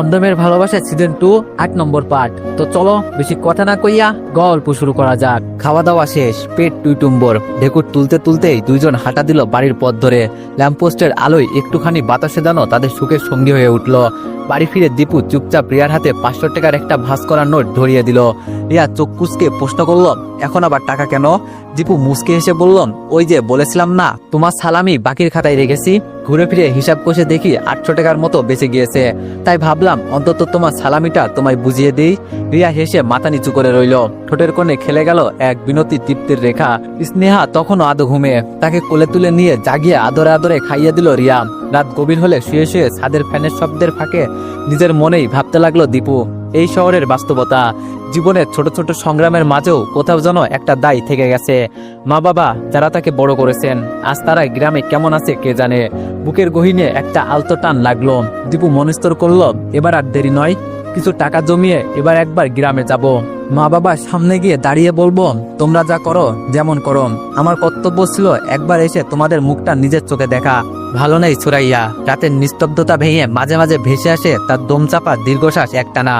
অন্ধমের ভালোবাসা season two আট নম্বর part. তো চলো, বেশি কথা না কইয়া গল্প শুরু করা যাক। খাওয়া দাওয়া শেষ, পেট টুইটুম্বর ঢেকুর তুলতে তুলতেই দুইজন হাঁটা দিল বাড়ির পথ ধরে। ল্যাম্পপোস্টের আলোয় একটুখানি বাতাসে দানো তাদের সুখের সঙ্গী হয়ে উঠল। বাড়ি ফিরে দীপু চুপচাপ রিয়ার হাতে পাঁচশো টাকার একটা ভাস করার নোট ধরিয়ে দিল। রিয়া চোখ কুচকে প্রশ্ন করল, এখন আবার টাকা কেন? দীপু মুসকে হেসে বলল, ওই যে বলেছিলাম না, তোমার সালামি বাকির খাতায় রেখেছি। ঘুরে ফিরে হিসাব কষে দেখি আটশো টাকার মতো বেঁচে গিয়েছে। তাই ভাবলাম অন্তত তোমার সালামিটা তোমায় বুঝিয়ে দিই। রিয়া হেসে মাথা নিচু করে রইল। ঠোঁটের কোণে খেলে গেল এক বিনতি তৃপ্তির রেখা। স্নেহা তখনও আদো ঘুমে তাকে কোলে তুলে নিয়ে জাগিয়ে আদরে আদরে খাইয়ে দিল রিয়া। রাত গভীর হলে শুয়ে শুয়ে ছাদের ফ্যানের শব্দের ফাঁকে নিজের মনেই ভাবতে লাগল দীপু। এই শহরের বাস্তবতা। জীবনের ছোট ছোট সংগ্রামের মাঝেও কোথাও যেন একটা দায় থেকে গেছে। মা বাবা যারা তাকে বড় করেছেন, আজ তারা গ্রামে কেমন আছে কে জানে? বুকের গহিনে একটা আলতো টান লাগল। দীপু মনস্তর করল, এবার আর দেরি নয়, কিছু টাকা জমিয়ে এবার একবার গ্রামে যাব। মা বাবা সামনে গিয়ে দাঁড়িয়ে বলব, তোমরা যা করো যেমন করো। আমার কর্তব্য ছিল একবার এসে তোমাদের মুখটা নিজের চোখে দেখা। ভালো নেই সুরাইয়া। রাতের নিস্তব্ধতা ভেঙে মাঝে মাঝে ভেসে আসে তার দমচাপা দীর্ঘশ্বাস একটানা।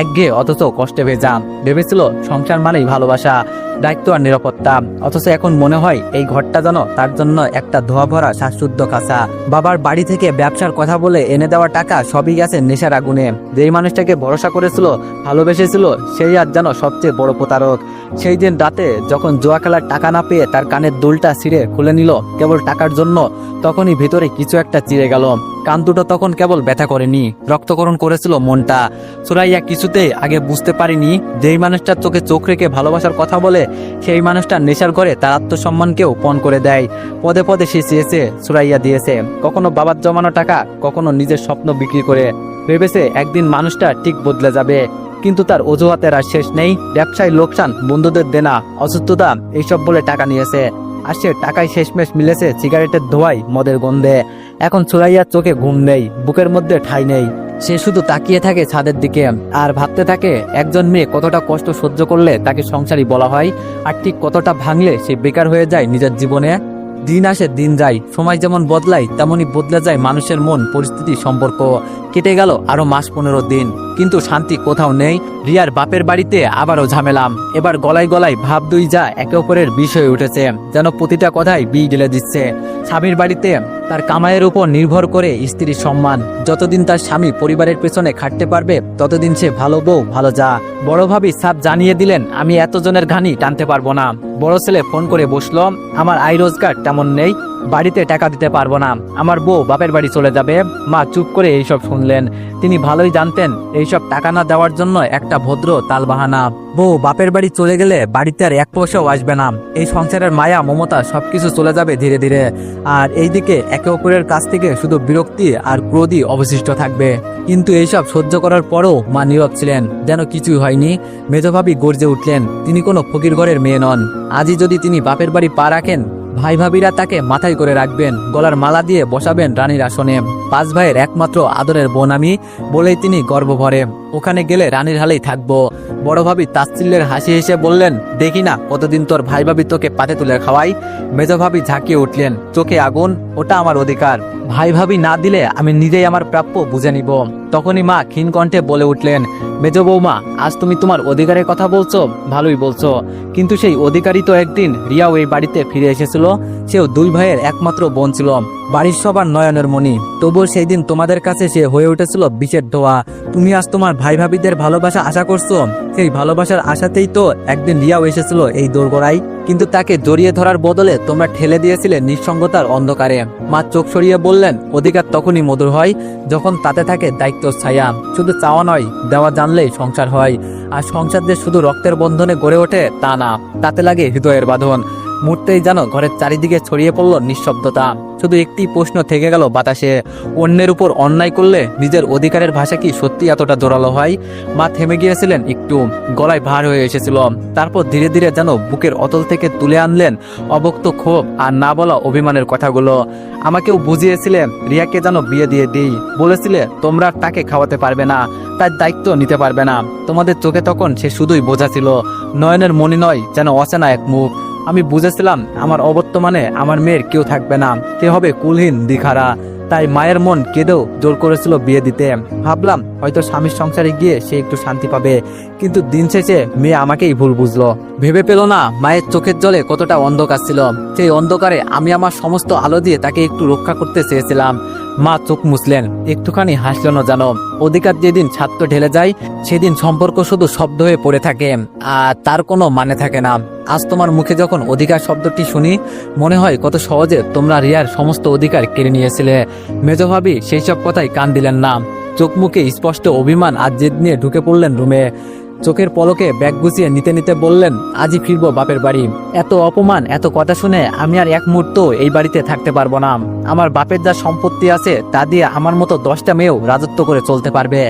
একঘেয়ে অথচ কষ্টে ভেজা। ভেবেছিল, সংসার মানেই ভালোবাসা, দায়িত্ব আর নিরাপত্তা। অথচ এখন মনে হয় এই ঘরটা যেন তার জন্য একটা ধোয়া ভরা শ্বাসশুদ্ধ কাঁচা বাবার বাড়ি থেকে ব্যবসার কথা বলে এনে দেওয়া টাকা সবই গেছে নেশার আগুনে। যেই মানুষটাকে ভরসা করেছিল, ভালোবেসেছিল, সেই আর যেন সবচেয়ে বড় প্রতারক। সেই দিন রাতে যখন জোয়া খেলার টাকা না পেয়ে তার কানের দুলটা ছিঁড়ে খুলে নিল, কেবল টাকার জন্য, তখনই ভেতরে কিছু একটা চিড়ে গেল। কান দুটো তখন কেবল ব্যথা করেনি। রক্তকরণ করেছিল মনটা। সুরাইয়া কিছুতেই আগে বুঝতে পারিনি, যেই মানুষটার চোখে চোখ রেখে ভালোবাসার কথা বলে, সেই মানুষটা নেশার করে তার আত্মসম্মানকেও পণ করে দেয়। পদে পদে সে চেয়েছে, সুরাইয়া দিয়েছে। কখনো বাবার জমানো টাকা, কখনো নিজের স্বপ্ন বিক্রি করে। ভেবেছে একদিন মানুষটা ঠিক বদলে যাবে। কিন্তু তার অজুহাতের আর শেষ নেই। ব্যবসায় লোকসান বন্ধুদের দেনা, অসুস্থতা, এইসব বলে টাকা নিয়েছে। আর সে টাকায় শেষমেশ মিলেছে সিগারেটের ধোয়াই মদের গন্ধে। এখন সুরাইয়ার চোখে ঘুম নেই, বুকের মধ্যে ঠাই নেই। সে শুধু তাকিয়ে থাকে ছাদের দিকে আর ভাবতে থাকে, একজন মেয়ে কতটা কষ্ট সহ্য করলে তাকে সংসারী বলা হয় আর ঠিক কতটা ভাঙলে সে বেকার হয়ে যায় নিজের জীবনে। দিন আসে, দিন যায়, সময় যেমন বদলায়, তেমনই বদলে যায় মানুষের মন, পরিস্থিতি, সম্পর্ক। কেটে গেল আরও মাস পনেরো দিন, কিন্তু শান্তি কোথাও নেই। রিয়ার বাপের বাড়িতে আবারও ঝামেলাম। এবার গলায় গলায় ভাব দুই যা একে অপরের বিষয় উঠেছে, যেন প্রতিটা কথাই বি ঢেলে দিচ্ছে। স্বামীর বাড়িতে তার কামাইয়ের উপর নির্ভর করে স্ত্রীর সম্মান। যতদিন তার স্বামী পরিবারের পেছনে খাটতে পারবে, ততদিন সে ভালো বউ, ভালো যা। বড় ভাবি সাপ জানিয়ে দিলেন, আমি এতজনের ঘানি টানতে পারব না। বড় ছেলে ফোন করে বসল, আমার আয় রোজগার তেমন নেই বাড়িতে টাকা দিতে পারব না। আমার বউ বাপের বাড়ি চলে যাবে। মা চুপ করে এইসব শুনলেন। তিনি ভালোই জানতেন, এইসব টাকা না দেওয়ার জন্য একটা ভদ্র তালবাহানা। বউ বাপের বাড়ি চলে গেলে বাড়িতে আর এক পয়সাও আসবে না। এই সংসারের মায়া, মমতা সবকিছু চলে যাবে ধীরে ধীরে। আর এইদিকে একে অপরের কাছ থেকে শুধু বিরক্তি আর ক্রোধই অবশিষ্ট থাকবে। কিন্তু এইসব সহ্য করার পরও মা নীরব ছিলেন, যেন কিছুই হয়নি। মেধভাবী গর্জে উঠলেন, তিনি কোনো ফকির ঘরের মেয়ে নন। আজই যদি তিনি বাপের বাড়ি পা রাখেন ভাই ভাবিরা তাকে মাথায় করে রাখবেন, গলার মালা দিয়ে বসাবেন রানীর আসনে। পাঁচ ভাইয়ের একমাত্র আদরের বোন আমি, বলেই তিনি গর্ব ভরে ওখানে গেলে রানীর হালেই থাকব। বড় ভাবি তাচ্ছিল্যের হাসি হেসে বললেন, দেখি না কতদিন তোর ভাই ভাবি তোকে পাতে তুলে খাওয়াই? মেজ ভাবি ঝাঁকিয়ে উঠলেন, চোখে আগুন, ওটা আমার অধিকার। ভাই ভাবি না দিলে আমি নিজেই আমার প্রাপ্য বুঝে নিব। তখনই মা ক্ষীণকণ্ঠে বলে উঠলেন, মেজ বৌমা, আজ তুমি তোমার অধিকারের কথা বলছো, ভালোই বলছো। কিন্তু সেই অধিকারী তো একদিন রিয়াও এই বাড়িতে ফিরে এসেছিল, সেও দুই ভাইয়ের একমাত্র বোন ছিল। বাড়ির সবার নয়নের মণি। তবুও সেই দিন তোমাদের কাছে সে হয়ে উঠেছিল বিষের ধোয়া তুমি আজ তোমার ভাই ভাবিদের ভালোবাসা আশা করছ? সেই ভালোবাসার আশাতেই তো একদিন রিয়াও এসেছিল এই দোরগোড়ায়। কিন্তু তাকে জড়িয়ে ধরার বদলে তোমরা ঠেলে দিয়েছিলে নিঃসঙ্গতার অন্ধকারে। মা চোখ সরিয়ে বললেন, অধিকার তখনই মধুর হয় যখন তাতে থাকে দায়িত্ব ছায়া। শুধু চাওয়া নয়, দেওয়া জানলেই সংসার হয়। আর সংসার যে শুধু রক্তের বন্ধনে গড়ে ওঠে, তা না। তাতে লাগে হৃদয়ের বাঁধন। মুহূর্তেই যেন ঘরের চারিদিকে ছড়িয়ে পড়ল নিঃশব্দতা। শুধু একটি প্রশ্ন থেকে গেল বাতাসে, অন্যের উপর অন্যায় করলে নিজের অধিকারের ভাষা কি সত্যি এতটা জোরালো হয়? মা থেমে গিয়েছিলেন একটু, গলায় ভার হয়ে এসেছিল। তারপর ধীরে ধীরে যেন বুকের অতল থেকে তুলে আনলেন অবক্ত ক্ষোভ আর না বলা অভিমানের কথাগুলো। আমাকেও বুঝিয়েছিলেন, রিয়াকে যেন বিয়ে দিয়ে দিই। বলেছিলে, তোমরা তাকে খাওয়াতে পারবে না, তার দায়িত্ব নিতে পারবে না। তোমাদের চোখে তখন সে শুধুই বোঝা ছিল। নয়নের মনে নয়, যেন অচেনা এক মুখ। আমি বুঝেছিলাম আমার অবর্তমানে আমার মেয়ের কেউ থাকবে না। কে হবে কুলহীন দিখারা? তাই মায়ের মন কেঁদেও জোর করেছিল বিয়ে দিতে। ভাবলাম হয়তো স্বামীর সংসারে গিয়ে সে একটু শান্তি পাবে। কিন্তু দিন শেষে মেয়ে আমাকেই ভুল বুঝলো। ভেবে পেল না মায়ের চোখের জলে কতটা অন্ধকার ছিল। সেই অন্ধকারে আমি আমার সমস্ত আলো দিয়ে তাকে একটু রক্ষা করতে চেয়েছিলাম। মা চোখ মুছলেন, একটুখানি হাসলেন জানো, অধিকার যেদিন ছাত্র ঢেলে যায়, সেদিন সম্পর্ক শুধু শব্দ হয়ে পড়ে থাকে, আর তার কোনো মানে থাকে না। আজ তোমার মুখে যখন অধিকার শব্দটি শুনি, মনে হয় কত সহজে তোমরা রিয়ার সমস্ত অধিকার কেড়ে নিয়েছিলে। মেজ ভাবি সেই সব কথাই কান দিলেন না। চোখ মুখে স্পষ্ট অভিমান আর জেদ নিয়ে ঢুকে পড়লেন রুমে। চোখের পলকে ব্যাগ গুছিয়ে নিতে নিতে বললেন, আজই ফিরবো বাপের বাড়ি। এত অপমান, এত কথা শুনে আমি আর এক মুহূর্ত এই বাড়িতে থাকতে পারব না। আমার বাপের যা সম্পত্তি আছে তা দিয়ে আমার মতো দশটা মেয়েও রাজত্ব করে চলতে পারবে।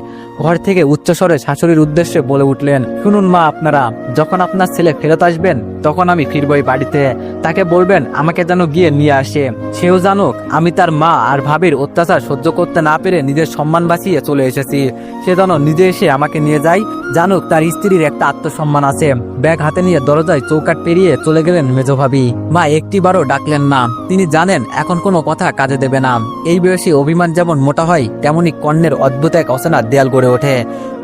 ঘর থেকে উচ্চস্বরে শাশুড়ির উদ্দেশ্যে বলে উঠলেন, শুনুন মা আপনারা, যখন আপনার ছেলে ফেরত আসবেন, তখন আমি ফিরবো এই বাড়িতে। তাকে বলবেন, আমাকে যেন গিয়ে নিয়ে আসে। সেও জানুক, আমি তার মা আর ভাবির অত্যাচার সহ্য করতে না পেরে নিজের সম্মান বাঁচিয়ে চলে এসেছি। সে যেন নিজে এসে আমাকে নিয়ে যায়, জানুক তার স্ত্রীর একটা আত্মসম্মান আছে। ব্যাগ হাতে নিয়ে দরজায় চৌকাট পেরিয়ে চলে গেলেন মেজো ভাবি। মা একটিবারও ডাকলেন না। তিনি জানেন, এখন কোনো কথা কাজে দেবে না। এই বয়সে অভিমান যেমন মোটা হয়, তেমনি কর্ণের অদ্ভুত এক অচেনা দেয়াল গড়ে ওঠে।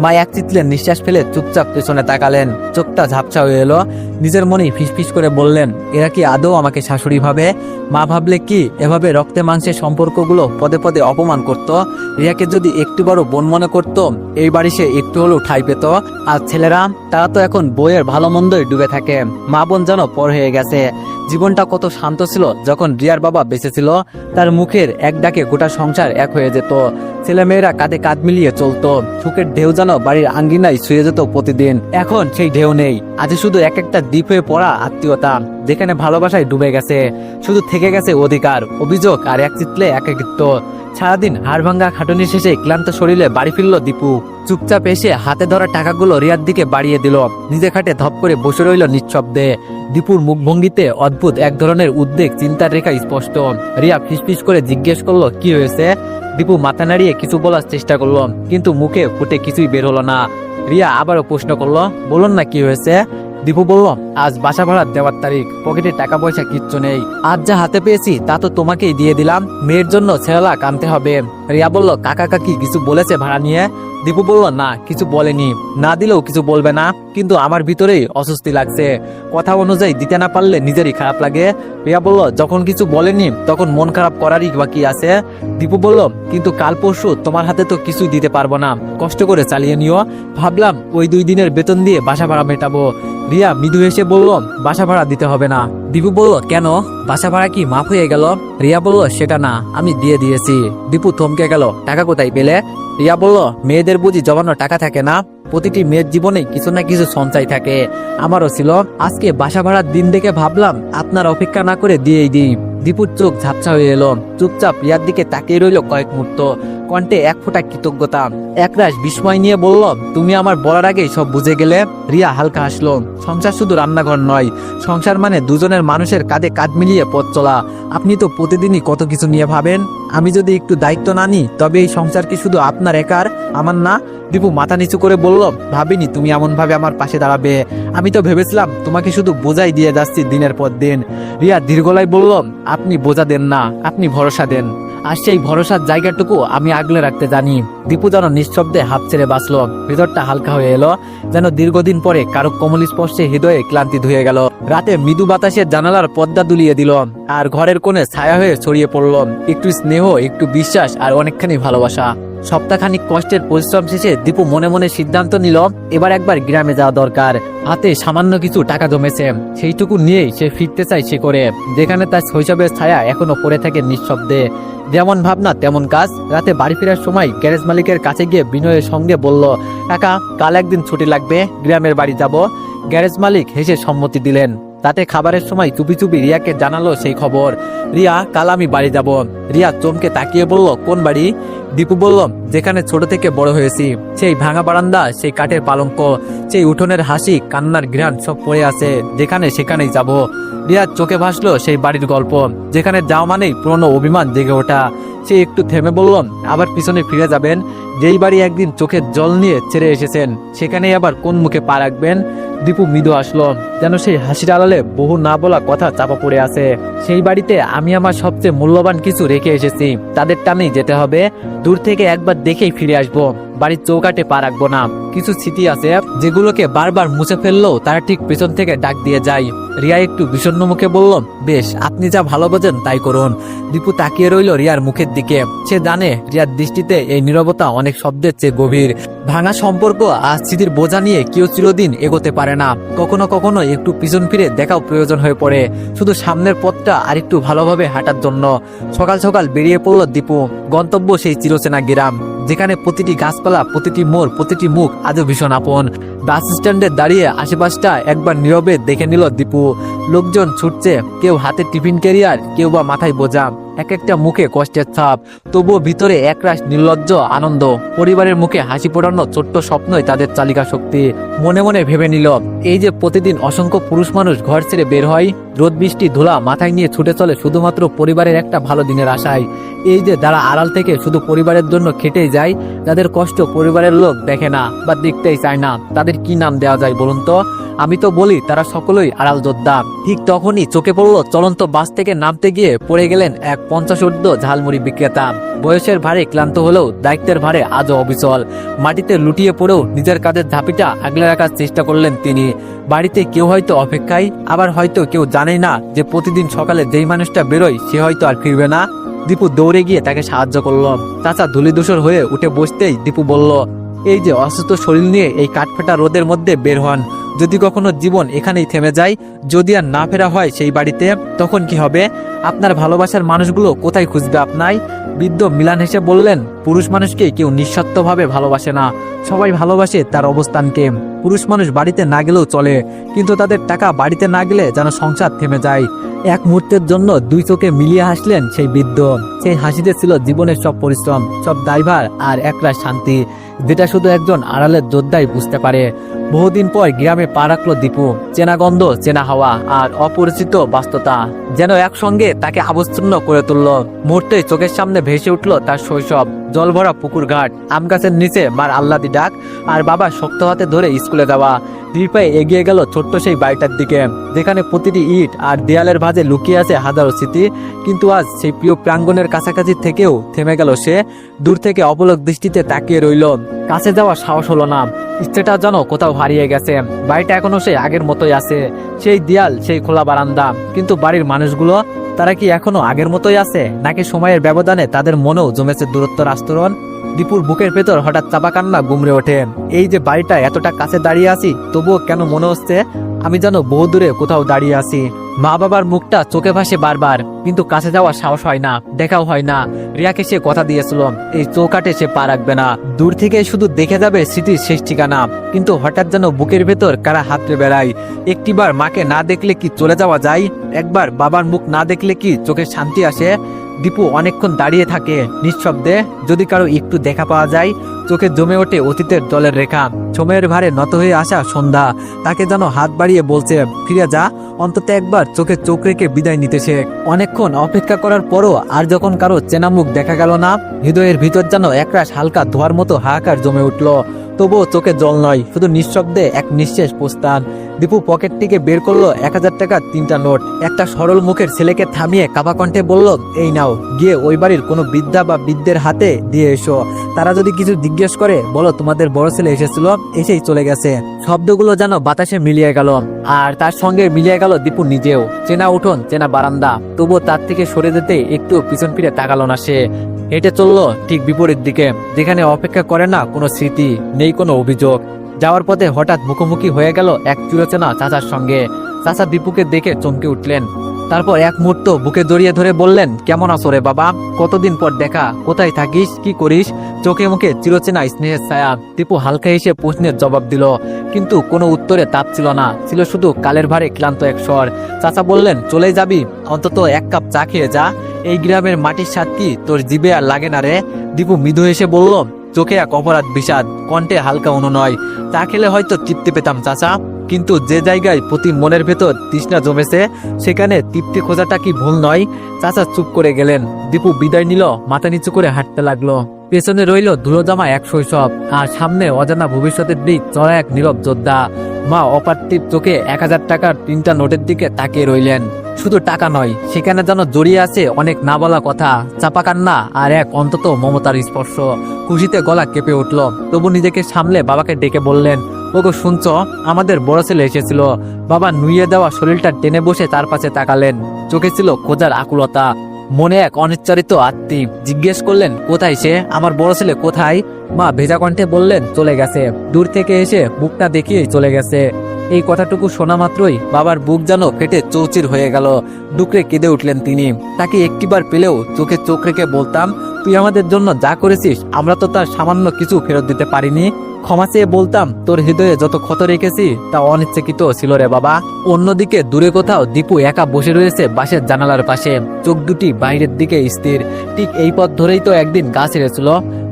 মা এক চিতলেন নিঃশ্বাস ফেলে চুপচাপ পেছনে তাকালেন। চোখটা ঝাপসা হয়ে এলো। নিজের মনেই ফিসফিস করে বললেন, এরা কি আদৌ আমাকে শাশুড়ি ভাবে? মা ভাবলে কি এভাবে রক্তে মাংসের সম্পর্কগুলো পদে পদে অপমান করত? রিয়াকে যদি একটু বড় বোন মনে করত, এই বাড়ি সে একটু হলেও ঠাই পেত। আর ছেলেরা, তারা তো এখন বইয়ের ভালো মন্দই ডুবে থাকে। মা বোন যেন পর হয়ে গেছে। জীবনটা কত শান্ত ছিল, যখন রিয়ার বাবা বেঁচে ছিল, তার মুখের এক ডাকে গোটা সংসার এক হয়ে যেত। ছেলেমেয়েরা কাঁধে কাঁধ মিলিয়ে চলতো, সুখের ঢেউ যেন বাড়ির আঙ্গিনায় শুয়ে যেত প্রতিদিন। এখন সেই ঢেউ নেই। আজ শুধু এক একটা দ্বীপ হয়ে পড়া আত্মীয়তা। যেখানে ভালোবাসায় ডুবে গেছে, শুধু থেকে গেছে অধিকার, অভিযোগ আর এক চিত্লে একাকিত্ব সারাদিন হাড় ভাঙ্গা খাটুনি শেষে ক্লান্ত শরীরে বাড়ি ফিরল দীপু। চুপচাপ এসে হাতে ধরা টাকাগুলো রিয়ার দিকে বাড়িয়ে দিল। নিজে খাটে ধপ করে বসে রইল নিঃশব্দে। দীপুর মুখভঙ্গিতে অদ্ভুত এক ধরনের উদ্বেগ, চিন্তার রেখা স্পষ্ট। রিয়া ফিসফিস করে জিজ্ঞেস করল, কি হয়েছে? দীপু মাথা নাড়িয়ে কিছু বলার চেষ্টা করল, কিন্তু মুখে ফুটে কিছুই বের হলো না। রিয়া আবারও প্রশ্ন করল বলুন না কি হয়েছে? দীপু বলল আজ বাসা ভাড়া দেওয়ার তারিখ, পকেটে টাকা পয়সা কিচ্ছু নেই। আজ যা হাতে পেয়েছি, তা তো তোমাকেই দিয়ে দিলাম। মেয়ের জন্য ছেলেলা আনতে হবে। রিয়া বলল, কাকা, কাকি, কিছু বলেছে ভাড়া নিয়ে? দীপু বলল, না, কিছু বলেনি। না দিলেও কিছু বলবে না, কিন্তু আমার ভিতরেই অস্বস্তি লাগছে। কথা অনুযায়ী দিতে না পারলে নিজেরই খারাপ লাগে। রিয়া বলল, যখন কিছু বলেনি, তখন মন খারাপ করারই বা কি আছে? দীপু বলল, কিন্তু কাল পরশু তোমার হাতে তো কিছুই দিতে পারব না। কষ্ট করে চালিয়ে নিও। ভাবলাম ওই দুই দিনের বেতন দিয়ে বাসা ভাড়া মেটাবো। রিয়া মৃদু এসে বলল, বাসা ভাড়া দিতে হবে না। দীপু বলল, কেন? বাসা ভাড়া কি মাফ হয়ে গেল? রিয়া বলল, সেটা না, আমি দিয়ে দিয়েছি। দীপু থমকে গেল, টাকা কোথায় পেলে? রিয়া বলল, মেয়েদের বুঝি জমানো টাকা থাকে না, প্রতিটি মেয়ের জীবনে কিছু না কিছু সঞ্চয় থাকে। আমারও ছিল, আজকে বাসা ভাড়ার দিন দেখে ভাবলাম, আপনার অপেক্ষা না করে দিয়েই দিই। দীপুর চোখ ঝাপসা হয়ে এলো। চুপচাপ রিয়ার দিকে তাকিয়ে রইল কয়েক মুহূর্ত। কণ্ঠে এক ফোঁটা কৃতজ্ঞতা। একরাশ বিস্ময় নিয়ে বলল, তুমি আমার বলার আগেই সব বুঝে গেলে? রিয়া হালকা হাসলো, সংসার শুধু রান্নাঘর নয়, সংসার মানে দুজনের মানুষের কাঁধে কাঁধ মিলিয়ে পথ চলা। আপনি তো প্রতিদিনই কত কিছু নিয়ে ভাবেন? আমি যদি একটু দায়িত্ব না নিই, তবে এই সংসার কি শুধু আপনার একার? আমার না দীপু মাথা নিচু করে বলল, ভাবিনি তুমি এমন ভাবে আমার পাশে দাঁড়াবে। আমি তো ভেবেছিলাম তোমাকে শুধু বোঝাই দিয়ে যাচ্ছি দিনের পর দিন। রিয়া দীর্ঘলায় বলল, আপনি বোঝা দেন না, আপনি ভরসা দেন। আর সেই ভরসার জায়গাটুকু আমি আগলে রাখতে জানি। দীপু যেন নিঃশব্দে হাত ছেড়ে বাঁচল। ভেতরটা হালকা হয়ে এলো, যেন দীর্ঘদিন পরে কারও কমল স্পর্শে হৃদয়ে ক্লান্তি ধুয়ে গেল। রাতে মৃদু বাতাসের জানালার পর্দা দুলিয়ে দিল, আর ঘরের কোণে ছায়া হয়ে ছড়িয়ে পড়ল। একটু স্নেহ, একটু বিশ্বাস, আর অনেকখানি ভালোবাসা। সপ্তাহখানিক কষ্টের পরিশ্রম শেষে দীপু মনে মনে সিদ্ধান্ত নিল, এবার একবার গ্রামে যাওয়া দরকার। হাতে সামান্য কিছু টাকা জমেছে। সেইটুকু নিয়েই সে ফিরতে চায় সে করে। যেখানে তার শৈশবের ছায়া এখনও পড়ে থাকে নিঃশব্দে। যেমন ভাবনা, তেমন কাজ। রাতে বাড়ি ফেরার সময় গ্যারেজ মালিকের কাছে গিয়ে বিনয়ের সঙ্গে বলল, কাকা, কাল একদিন ছুটি লাগবে, গ্রামের বাড়ি যাব। গ্যারেজ মালিক হেসে সম্মতি দিলেন। তাতে খাবারের সময় চুপি চুপি রিয়াকে জানালো সেই খবর। রিয়া, কাল আমি বাড়ি যাব। রিয়া চমকে তাকিয়ে বলল, কোন বাড়ি? দীপু বলল, যেখানে ছোট থেকে বড় হয়েছি। সেই ভাঙা বারান্দা, সেই কাঠের পালঙ্ক, সেই উঠোনের হাসি, কান্নার ঘ্রাণ সব পড়ে আছে। যেখানে সেখানেই যাব। রিয়ার চোখে ভাসলো সেই বাড়ির গল্প। যেখানে যাওয়া মানেই পুরনো অভিমান জেগে ওঠা। সে একটু থেমে বলল, আবার পিছনে ফিরে যাবেন? যেই বাড়ি একদিন চোখের জল নিয়ে ছেড়ে এসেছেন, সেখানেই আবার কোন মুখে পা রাখবেন? দীপু মৃদু আসলো। যেন সেই হাসির আড়ালে বহু না বলা কথা চাপা পড়ে আছে। সেই বাড়িতে আমি আমার সবচেয়ে মূল্যবান কিছু রেখে এসেছি। তাদের টানেই যেতে হবে। দূর থেকে একবার দেখেই ফিরে আসব। বাড়ির চৌকাটে পা রাখব না। কিছু স্মৃতি আছে যেগুলোকে বারবার মুছে ফেললেও তারা ঠিক পেছন থেকে ডাক দিয়ে যায়। রিয়া একটু বিষণ্ণ মুখে বলল, বেশ, আপনি যা ভালো বোঝেন তাই করুন। দীপু তাকিয়ে রইল রিয়ার মুখের দিকে। সে জানে রিয়ার দৃষ্টিতে এই নীরবতা অনেক শব্দের চেয়ে গভীর। ভাঙা সম্পর্ক আর স্মৃতির বোঝা নিয়ে কেউ চিরদিন এগোতে পারে না। কখনো কখনো একটু পিছন ফিরে দেখাও প্রয়োজন হয়ে পড়ে। শুধু সামনের পথটা আরেকটু ভালোভাবে হাঁটার জন্য সকাল সকাল বেরিয়ে পড়ল দীপু। গন্তব্য সেই চিরচেনা গ্রাম, যেখানে প্রতিটি গাছপালা, প্রতিটি মোড়, প্রতিটি মুখ আজও ভীষণ আপন। বাস স্ট্যান্ডে দাঁড়িয়ে আশেপাশটা একবার নীরবে দেখে নিল দীপু। লোকজন ছুটছে, কেউ হাতে টিফিন ক্যারিয়ার, কেউ বা মাথায় বোঝা। এক একটা মুখে কষ্টের ছাপ, তবুও ভিতরে একরাশ নির্লজ্জ আনন্দ। পরিবারের মুখে হাসি ফোটানো ছোট্ট স্বপ্নই তাদের চালিকা শক্তি। মনে মনে ভেবে নিল, এই যে প্রতিদিন অসংখ্য পুরুষ মানুষ ঘর ছেড়ে বের হয়, রোদ বৃষ্টি ধুলা মাথায় নিয়ে ছুটে চলে শুধুমাত্র পরিবারের একটা ভালো দিনের আশায়। এই যে যারা আড়াল থেকে শুধু পরিবারের জন্য খেটেই যায়, যাদের কষ্ট পরিবারের লোক দেখে না বা দেখতেই চায় না, তাদের কি নাম দেওয়া যায় বলুন তো? আমি তো বলি, তারা সকলেই আড়াল যোদ্ধা। ঠিক তখনই চোখে পড়ল চলন্ত বাস থেকে নামতে গিয়ে পড়ে গেলেন এক পঞ্চাশ ঊর্ধ্ব ঝালমুড়ি বিক্রেতা। বয়সের ভারে ক্লান্ত হলেও দায়িত্বের ভারে আজও অবিচল। মাটিতে লুটিয়ে পড়েও নিজের কাঁধের ধাপিটা আগলে রাখার চেষ্টা করলেন তিনি। বাড়িতে কেউ হয়তো অপেক্ষায়, আবার হয়তো কেউ জানে না যে প্রতিদিন সকালে যেই মানুষটা বেরোয়, সে হয়তো আর ফিরবে না। দীপু দৌড়ে গিয়ে তাকে সাহায্য করল। চাচা ধুলিদূষর হয়ে উঠে বসতেই দীপু বলল, এই যে অসুস্থ শরীর নিয়ে এই কাঠফেটা রোদের মধ্যে বের হন। যদি কখনো জীবন এখানেই থেমে যায়, যদি আর না ফেরা হয় সেই বাড়িতে, তখন কি হবে? আপনার ভালোবাসার মানুষগুলো কোথায় খুঁজবে আপনায় বৃদ্ধ মিলান হেসে বললেন, পুরুষ মানুষকে কেউ নিঃস্বার্থভাবে ভালোবাসে না। সবাই ভালোবাসে তার অবস্থানকে। পুরুষ মানুষ বাড়িতে না গেলেও চলে, কিন্তু তাদের টাকা বাড়িতে না গেলে যেন সংসার থেমে যায়। এক মুহূর্তের জন্য দুই চোখে মিলিয়ে হাসলেন সেই বৃদ্ধ। সেই হাসিতে ছিল জীবনের সব পরিশ্রম, সব দায়ভার আর একরাশ শান্তি, যেটা শুধু একজন আড়ালের যোদ্ধাই বুঝতে পারে। বহুদিন পর গ্রামে পা রাখল দীপু। চেনা গন্ধ, চেনা হাওয়া আর অপরিচিত বাস্ততা যেন একসঙ্গে তাকে আবচ্ছন্ন করে তুলল। মুহূর্তে চোখের সামনে ভেসে উঠল তার শৈশব। জল ভরা পুকুর ঘাট, আম গাছের নিচে মার আল্লাদি ডাক, আর বাবা শক্ত হাতে ধরে স্কুলে যাওয়া। দুই পায়ে এগিয়ে গেল ছোট্ট সেই বাড়িটার দিকে, যেখানে প্রতিটি ইট আর দেয়ালের ভাঁজে লুকিয়ে আছে হাজারো স্মৃতি। কিন্তু আজ সেই প্রিয় প্রাঙ্গণের কাছাকাছি থেকেও থেমে গেল সে, দূর থেকে অপলক দৃষ্টিতে তাকিয়ে রইল। কাছে যাওয়ার সাহস হলো না, ইচ্ছেটা যেন কোথাও হারিয়ে গেছে। বাড়িটা এখনও সেই আগের মতোই আছে, সেই দেয়াল, সেই খোলা বারান্দা। কিন্তু বাড়ির মানুষগুলো তারা কি এখনও আগের মতোই আছে? নাকি সময়ের ব্যবধানে তাদের মনেও জমেছে দূরত্বর আস্তরণ? দীপুর বুকের ভেতর হঠাৎ চাপা কান্না গুমড়ে ওঠেন এই যে বাড়িটা এতটা কাছে দাঁড়িয়ে আছি, তবুও কেন মনে হচ্ছে? আমি যেন বহু দূরে কোথাও দাঁড়িয়ে আছি। মা বাবার মুখটা চোখে ভাসে বারবার, কিন্তু কাছে যাওয়ার সাহস হয় না, দেখাও হয় না। রিয়াকে সে কথা দিয়েছিল, এই চৌকাটে সে পা রাখবে না। দূর থেকে শুধু দেখে যাবে স্মৃতির শেষ ঠিকানা, কিন্তু হঠাৎ যেন বুকের ভেতর কারা হাতড়ে বেড়ায়। একটিবার মাকে না দেখলে কি চলে যাওয়া যায়? একবার বাবার মুখ না দেখলে কি চোখে শান্তি আসে? দীপু অনেকক্ষণ দাঁড়িয়ে থাকে, নিঃশব্দে, যদি কারও একটু দেখা পাওয়া যায় চোখে জমে ওঠে অতীতের জলের রেখা। সময়ের ভারে নত হয়ে আসা সন্ধ্যা। তাকে যেন হাত বাড়িয়ে বলছে, ফিরে যা, অন্তত একবার চোখে চোখ রেখে বিদায় নিতে অনেকক্ষণ অপেক্ষা করার পরও আর যখন কারও চেনা মুখ দেখা গেল না, হৃদয়ের ভিতর যেন একরাশ হালকা ধোয়ার মতো হাহাকার জমে উঠল। তবুও চোখে জল নয়, শুধু নিঃশব্দে এক নিঃশেষ প্রস্থান। দীপু পকেট থেকে বের করল এক হাজার টাকার তিনটা নোট। একটা সরল মুখের ছেলেকে থামিয়ে কাপা কণ্ঠে বলল, এই নাও, গিয়ে ওই বাড়ির কোনো বিদ্যা বা বিদ্যের হাতে দিয়ে এসো। তারা যদি কিছু জিজ্ঞেস করে, বলো তোমাদের বড় ছেলে এসেছিল, এসেই চলে গেছে। শব্দগুলো যেন বাতাসে মিলিয়ে গেল, আর তার সঙ্গে মিলিয়ে গেল দীপু নিজেও। চেনা উঠোন, চেনা বারান্দা। তবুও তার থেকে সরে যেতে একটু পিছন ফিরে তাকালো না সে। হেঁটে চলল ঠিক বিপরীত দিকে। যেখানে অপেক্ষা করে না কোনো স্মৃতি, নেই কোনো অভিযোগ। যাওয়ার পথে হঠাৎ মুখোমুখি হয়ে গেল এক চিরচেনা চাচার সঙ্গে। চাচা দীপুকে দেখে চমকে উঠলেন। তারপর এক মুহূর্ত বুকে জড়িয়ে ধরে বললেন, কেমন আছো রে বাবা? কতদিন পর দেখা? কোথায় থাকিস? কি করিস? চোখে মুখে চিরচেনা স্নেহের ছায়া। দীপু হালকা হেসে প্রশ্নের জবাব দিল, কিন্তু কোনো উত্তরে তাপ ছিল না। ছিল শুধু কালের ভারে ক্লান্ত এক স্বর। চাচা বললেন চলে যাবি? অন্তত এক কাপ চা খেয়ে যা। এই গ্রামের মাটির স্বাদ কি? তোর জিবে আর লাগে না রে। দীপু মৃদু এসে বলল, চোখে এক অপরাধ বিষাদ, কণ্ঠে হালকা অনুনয়। চা খেলে হয়তো তৃপ্তি পেতাম, চাচা। কিন্তু যে জায়গায় প্রতি মনের ভেতর তৃষ্ণা জমেছে, সেখানে তৃপ্তি খোঁজাটা কি ভুল নয়? চাচা চুপ করে গেলেন। দীপু বিদায় নিল, মাথা নিচু করে হাঁটতে লাগল। পেছনে রইল ধুলো জামা এক শৈশব, আর সামনে অজানা ভবিষ্যতের দিক চড়া এক নীরব যোদ্ধা। মা অপার্থিব চোখে এক হাজার টাকার তিনটা নোটের দিকে তাকিয়ে রইলেন। শুধু টাকা নয়, সেখানে যেন জড়িয়ে আছে অনেক না বলা কথা, চাপা কান্না আর এক অন্তত মমতার স্পর্শ। খুশিতে গলা কেঁপে উঠল। তবু নিজেকে সামলে বাবাকে ডেকে বললেন, ওগো, শুনছ? আমাদের বড় ছেলে এসেছিল। বাবা নুইয়ে দেওয়া শরীরটা টেনে বসে তার পাশে তাকালেন। চোখে ছিল খোঁজার আকুলতা। মনে এক অনিচ্চারিত আত্মী। জিজ্ঞেস করলেন, কোথায় সে? আমার বড় ছেলে কোথায়? মা ভেজা কণ্ঠে বললেন, চলে গেছে। দূর থেকে এসে বুকটা দেখিয়েই চলে গেছে। এই কথাটুকু শোনা মাত্রই বাবার বুক যেন ফেটে চৌচির হয়ে গেল। ডুকরে কেঁদে উঠলেন তিনি। তাকে একটিবার পেলেও চোখে চোখ রেখে বলতাম, তুই আমাদের জন্য যা করেছিস, আমরা তো তার সামান্য কিছু ফেরত দিতে পারিনি। ক্ষমা চেয়ে বলতাম, তোর হৃদয়ে যত ক্ষত রেখেছি, তা অনিচ্ছাকৃত ছিল রে বাবা। অন্যদিকে দূরে কোথাও দীপু একা বসে রয়েছে বাসের জানালার পাশে। চোখ দুটি বাইরের দিকে স্থির। ঠিক এই পথ ধরেই তো একদিন গা ছেড়েছিল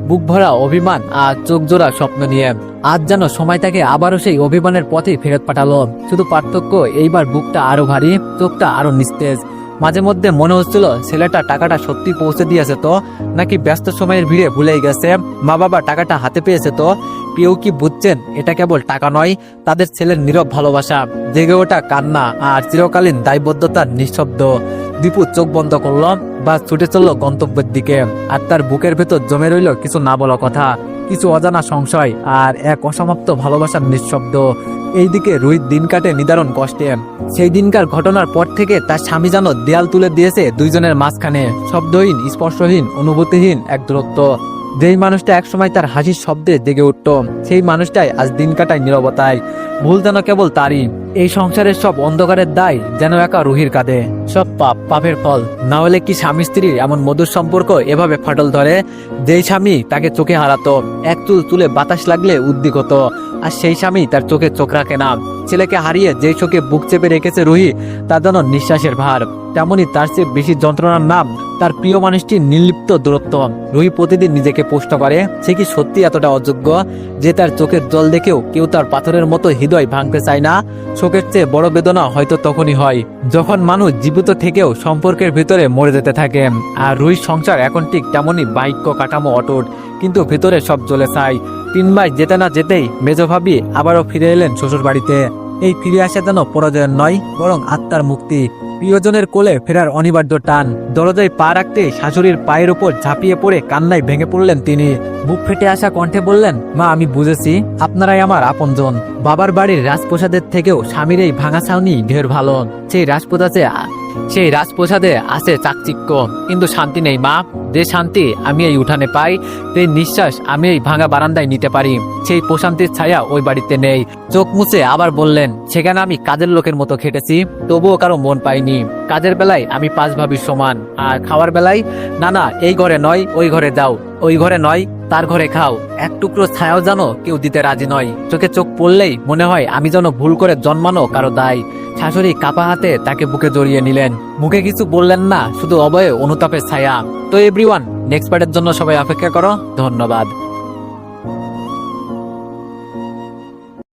বুক ভরা অভিমান আর চোখ জোড়া স্বপ্ন নিয়ে। আজ যেন সময় তাকে আবারও সেই অভিমানের পথে ফেরত পাঠালো। শুধু পার্থক্য, এইবার বুকটা আরও ভারী, চোখটা আরও নিস্তেজ। মাঝে মধ্যে মনে হচ্ছিল, ছেলেটা টাকাটা সত্যি পৌঁছে দিয়েছে তো, নাকি ব্যস্ত সময়ের ভিড়ে ভুলেই গেছে। মা বাবা টাকাটা হাতে পেয়েছে তো। কেউ কি বুঝছেন, এটা কেবল টাকা নয়, তাদের ছেলের নীরব ভালোবাসা। জেগে ওঠা কান্না আর চিরকালীন দায়বদ্ধতার নিঃশব্দ। দীপু চোখ বন্ধ করল। বা ছুটে চলল গন্তব্যের দিকে। আর তার বুকের ভেতর জমে রইল কিছু না বলা কথা, কিছু অজানা সংশয় আর এক অসমাপ্ত ভালোবাসার নিঃশব্দ। এইদিকে রোহিত দিন কাটে নিদারুণ কষ্টে। সেই দিনকার ঘটনার পর থেকে তার স্বামী যেন দেয়াল তুলে দিয়েছে দুইজনের মাঝখানে, শব্দহীন, স্পর্শহীন, অনুভূতিহীন এক দূরত্ব। যেই মানুষটা একসময় তার হাসির শব্দে জেগে উঠত, সেই মানুষটাই আজ দিন কাটায় নীরবতায়। ভুল যেন কেবল তারই। এই সংসারের সব অন্ধকারের দায় যেন একা রুহির কাঁধে। সব পাপ পাপের ফল। না হলে কি স্বামী স্ত্রীর এমন মধুর সম্পর্ক এভাবে ফাটল ধরে? যেই স্বামী তাকে চোখে হারাতো এক চুল তুলে বাতাস লাগলে উদ্দিক হতো আর সেই স্বামী তার চোখে চোখ রাখে না। ছেলেকে হারিয়ে যেই চোখে বুক চেপে রেখেছে রুহি, তার যেন নিঃশ্বাসের ভার। তেমনি তার চেয়ে বেশি যন্ত্রণার নাম তার প্রিয় মানুষটির নির্লিপ্ত দূরত্ব। রুহি প্রতিদিন নিজেকে প্রশ্ন করে। সে কি সত্যি এতটা অযোগ্য যে তার চোখের জল দেখেও কেউ তার পাথরের মতো হৃদয় ভাঙতে চায় না? শোকের চেয়ে বড় বেদনা হয়তো তখনই হয়, যখন মানুষ জীবিত থেকেও সম্পর্কের ভিতরে মরে যেতে থাকে। আর রুহির সংসার এখন ঠিক তেমনই বাক্য কাঠামো অটুট, কিন্তু ভিতরে সব জ্বলে চাই তিন মাস যেতে না যেতেই মেজ ভাবি আবারও ফিরে এলেন শ্বশুর বাড়িতে এই ফিরে আসা যেন পরাজয়ের নয়, বরং আত্মার মুক্তি। প্রিয়জনের কোলে ফেরার অনিবার্য টান। দরজায় পা রাখতে শাশুড়ির পায়ের উপর ঝাঁপিয়ে পড়ে কান্নায় ভেঙে পড়লেন তিনি। বুক ফেটে আসা কণ্ঠে বললেন, মা, আমি বুঝেছি, আপনারাই আমার আপনজন। বাবার বাড়ির রাজপ্রসাদের থেকেও স্বামীর এই ভাঙা ছাউনি ঢের ভালো। সেই রাজপ্রসাদে সেই রাজপ্রসাদে আছে চাকচিক্য। কিন্তু শান্তি নেই, মা। যে শান্তি আমি এই উঠানে পাই, সেই নিঃশ্বাস আমি এই ভাঙা বারান্দায় নিতে পারি। সেই প্রশান্তির ছায়া ওই বাড়িতে নেই। চোখ মুছে আবার বললেন, সেখানে আমি কাজের লোকের মতো খেটেছি, তবুও কারও মন পাইনি। কাজের বেলায় আমি পাঁচ ভাবির সমান। আর খাওয়ার বেলায় না না এই ঘরে নয়, ওই ঘরে যাও। ওই ঘরে নয়, তার ঘরে খাও। এক টুকরো ছায়াও জানো কেউ দিতে রাজি নয়। চোখে চোখ পড়লেই মনে হয় আমি যেন ভুল করে জন্মানো কারও দায়। শাশুড়ি কাপা হাতে তাকে বুকে জড়িয়ে নিলেন। মুখে কিছু বললেন না, শুধু অবয়ে অনুতাপের ছায়া। তো এভরিওয়ান নেক্সট পার্টের জন্য সবাই অপেক্ষা করো। ধন্যবাদ।